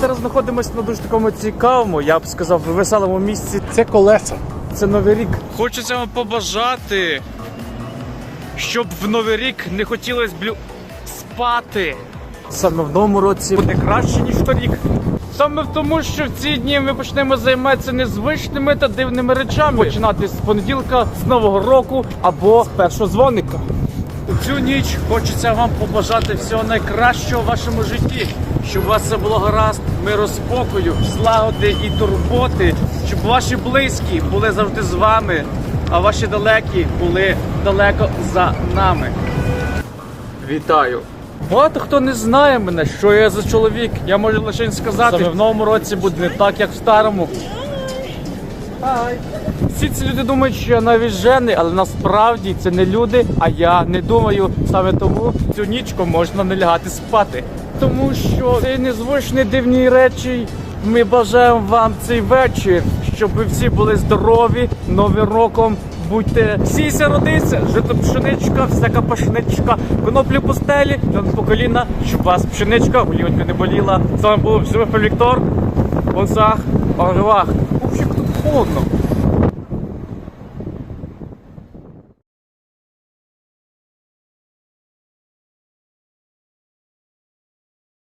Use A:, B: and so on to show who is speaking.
A: зараз знаходимося на дуже такому цікавому, я б сказав, веселому місці.
B: Це колеса.
A: Це новий рік. Хочеться вам побажати, щоб в новий рік не хотілося блю... спати. Саме в новому році буде краще, ніж торік. Саме в тому, що в ці дні ми почнемо займатися незвичними та дивними речами. Починати з понеділка, з нового року або з першого дзвоника. У цю ніч хочеться вам побажати всього найкращого в вашому житті, щоб у вас все було гаразд, миру, спокою, злагоди і турботи, щоб ваші близькі були завжди з вами, а ваші далекі були далеко за нами. Вітаю! Багато хто не знає мене, що я за чоловік. Я можу лише сказати, саме в новому році буде не так, як в старому. Всі ці люди думають, що я навіжений, але насправді це не люди, а я не думаю. Саме тому цю нічку можна не лягати спати. Тому що це незвичні дивні речі. Ми бажаємо вам цей вечір, щоб ви всі були здорові, новим роком. Будьте сійся, родися, жито пшеничка, всяка пашничка, коноплі пустелі, по коліна, щоб вас пшеничка, голівонька не боліла. З вами був Віктор, Бонсах, Орвах. Ух, тут холодно.